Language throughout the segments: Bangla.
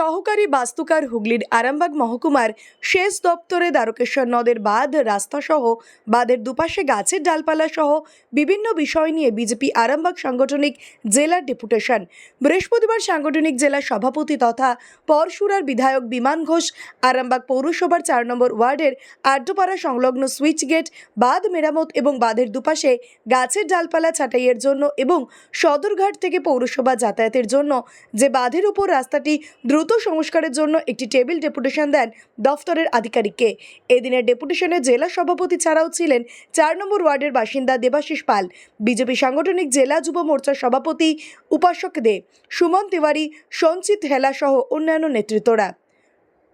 সহকারী বাস্তুকার হুগলির আরামবাগ মহকুমার শেষ দপ্তরে দ্বারকেশ্বর নদের বাঁধ, রাস্তাসহ বাঁধের দুপাশে গাছের ডালপালা সহ বিভিন্ন বিষয় নিয়ে বিজেপি আরামবাগ সাংগঠনিক জেলার ডেপুটেশন। বৃহস্পতিবার সাংগঠনিক জেলা সভাপতি তথা পরশুরার বিধায়ক বিমান ঘোষ আরামবাগ পৌরসভার চার নম্বর ওয়ার্ডের আড্ডপাড়া সংলগ্ন সুইচ গেট, বাঁধ মেরামত এবং বাঁধের দুপাশে গাছের ডালপালা ছাঁটাইয়ের জন্য এবং সদরঘাট থেকে পৌরসভা যাতায়াতের জন্য যে বাঁধের উপর রাস্তাটি দ্রুত সংস্কারের জন্য একটি টেবিল ডেপুটেশন দেন দফতরের আধিকারিককে। এদিনের ডেপুটেশনে জেলা সভাপতি ছাড়াও ছিলেন চার নম্বর ওয়ার্ডের বাসিন্দা দেবাশিস পাল, বিজেপি সাংগঠনিক জেলা যুব মোর্চার সভাপতি উপাসক দে, সুমন তিওয়ারি, সঞ্চিত হেলা সহ অন্যান্য নেতৃত্বরা।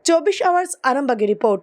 চব্বিশ আওয়ার্স আরামবাগের রিপোর্ট।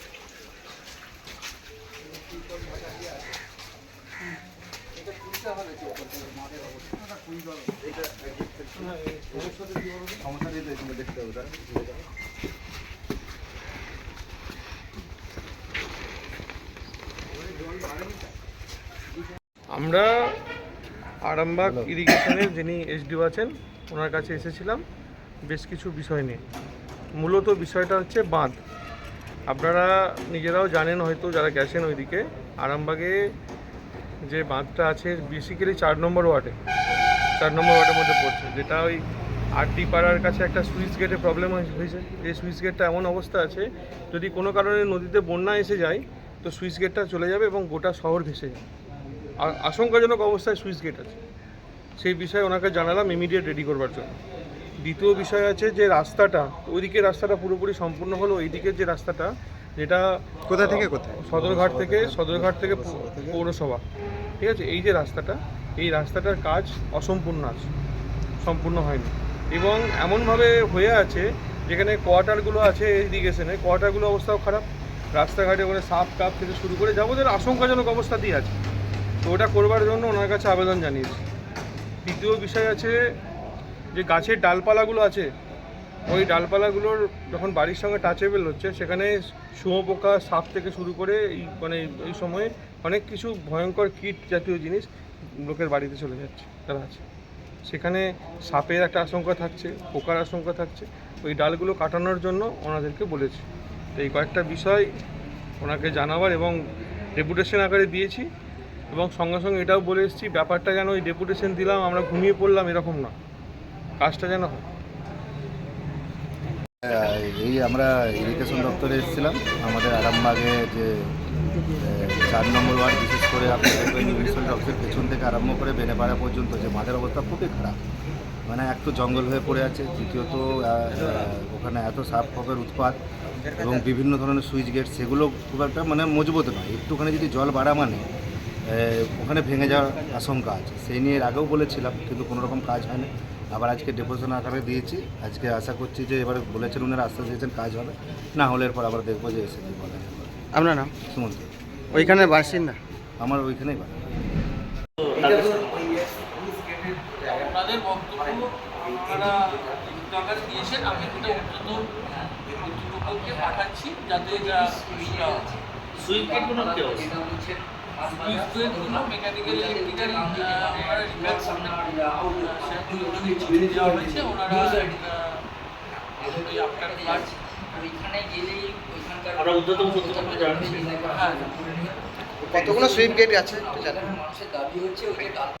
আমরা আরামবাগ ইরিগেশনের যিনি এসডিও আছেন, ওনার কাছে এসেছিলাম বেশ কিছু বিষয় নিয়ে। মূলত বিষয়টা হচ্ছে বাঁধ। আপনারা নিজেরাও জানেন হয়তো, যারা গেছেন ওইদিকে, আরামবাগে যে বাঁধটা আছে বেসিক্যালি চার নম্বর ওয়ার্ডে। চার নম্বর ওয়ার্ডের মধ্যে পড়ছে। যেটা ওই আরডি পাড়ার কাছে একটা সুইচ গেটে প্রবলেম হয়েছে। এই সুইচ গেটটা এমন অবস্থা আছে, যদি কোনো কারণে নদীতে বন্যা এসে যায়, তো সুইচ গেটটা চলে যাবে এবং গোটা শহর ভেসে যাবে। আ- আশঙ্কাজনক অবস্থায় সুইচ গেট আছে। সেই বিষয়ে ওনাকে জানালাম ইমিডিয়েট রেডি করবার জন্য। দ্বিতীয় বিষয় আছে যে রাস্তাটা, ওইদিকে রাস্তাটা পুরোপুরি সম্পূর্ণ হলো ওইদিকের যে রাস্তাটা যেটা কোথা থেকে কোথায়? সদরঘাট থেকে সদরঘাট থেকে পৌরসভা। ঠিক আছে? এই যে রাস্তাটা এই রাস্তাটার কাজ অসম্পূর্ণ আছে সম্পূর্ণ হয়নি। এবং এমনভাবে হয়ে আছে যেখানে কোয়ার্টারগুলো আছে ইরিগেশনে কোয়ার্টারগুলো অবস্থাও খারাপ। রাস্তাঘাটে ওখানে সাপ কাপ থেকে শুরু করে যাবতীয় আশঙ্কাজনক অবস্থা দিয়ে আছে। তো ওটা করবার জন্য ওনার কাছে আবেদন জানিয়েছি। দ্বিতীয় বিষয় আছে যে গাছের ডালপালাগুলো আছে ওই ডালপালাগুলোর যখন বাড়ির সঙ্গে টাচেবেল হচ্ছে, সেখানে শুঁয়োপোকা, সাপ থেকে শুরু করে এই মানে এই সময়ে অনেক কিছু ভয়ঙ্কর কীট জাতীয় জিনিস লোকের বাড়িতে চলে যাচ্ছে, তারা আছে। সেখানে সাপের একটা আশঙ্কা থাকছে, পোকার আশঙ্কা থাকছে। ওই ডালগুলো কাটানোর জন্য ওনাদেরকে বলেছি। তো এই কয়েকটা বিষয় ওনাকে জানাবার এবং ডেপুটেশন আকারে দিয়েছি এবং সঙ্গে সঙ্গে এটাও বলে এসেছি, ব্যাপারটা যেন ওই ডেপুটেশন দিলাম, আমরা ঘুমিয়ে পড়লাম, এরকম না। কাজটা যেন হয়। এই আমরা ইরিগেশন দপ্তরে এসেছিলাম। আমাদের আরামবাগে যে চার নম্বর ওয়ার্ড, বিশেষ করে আপনি দেখবেন মিউনিসিপ্যাল অফিসের পেছন থেকে আরম্ভ করে বেনেপাড়া পর্যন্ত যে মাঠের অবস্থা খুবই খারাপ। মানে এক তো জঙ্গল হয়ে পড়ে আছে, দ্বিতীয়ত ওখানে এত সাপ উৎপাত এবং বিভিন্ন ধরনের সুইচ গেট, সেগুলো খুব একটা মানে মজবুত নয়। একটুখানি যদি জল বাড়া মানে ওখানে ভেঙে যাওয়ার আশঙ্কা আছে। সেই নিয়ে আগেও বলেছিলাম, কিন্তু কোনো রকম কাজ হয়নি। আবার আজকে ডেপোজিশন আকারে দিয়েছি। আজকে আশা করছি যে এবার বলেছেন উনারা আশ্বাস দিয়েছেন কাজ হবে। না হলে এরপর আবার দেখব যে এসে কি বলে। আপনার নাম? সুমন্ত ওইখানে বাসিন্দা? আমার ওইখানেই বাড়ি ওনাদের বক্তব্য ওনারা টাকা দিয়েছেন আমি কর্তৃপক্ষকে পাঠাচ্ছি যাতে যা মেকানিক্যাল ইলেকট্রিক্যাল ওনারা রিপেয়ার সেগুলো যদি দেওয়া হয়েছে ওনারা আপনার কাজ ওইখানে গেলেই ওইখানকার আমরা জানাচ্ছি হ্যাঁ। কতগুলো সুইপ গেট আছে? মানুষের দাবি হচ্ছে ওই যে